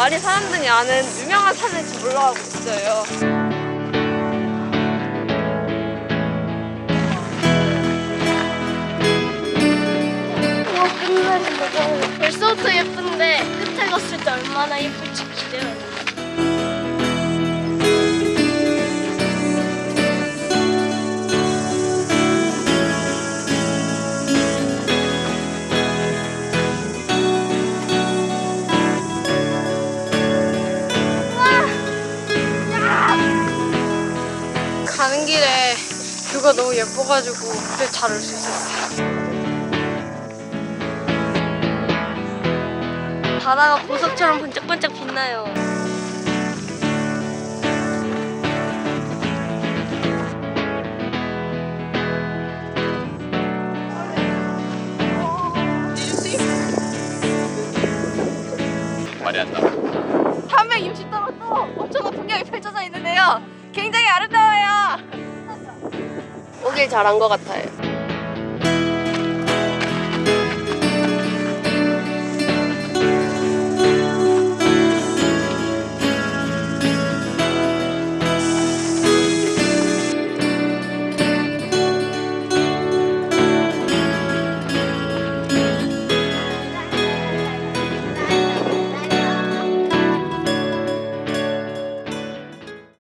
많이 사람들이 아는 유명한 산을 지금 올라가고 있어요. 벌써부터 예쁜데 끝에 갔을 때 얼마나 예쁠지 기대가 가는 길에 뷰가 너무 예뻐가지고 그때 잘올 수 있었어요. 바다가 보석처럼 번쩍번쩍 빛나요. 말이 안 나. 360도로 또 엄청난 풍경이 펼쳐져 있는데요. 굉장히 아름다워요. 오길 잘한 것 같아요.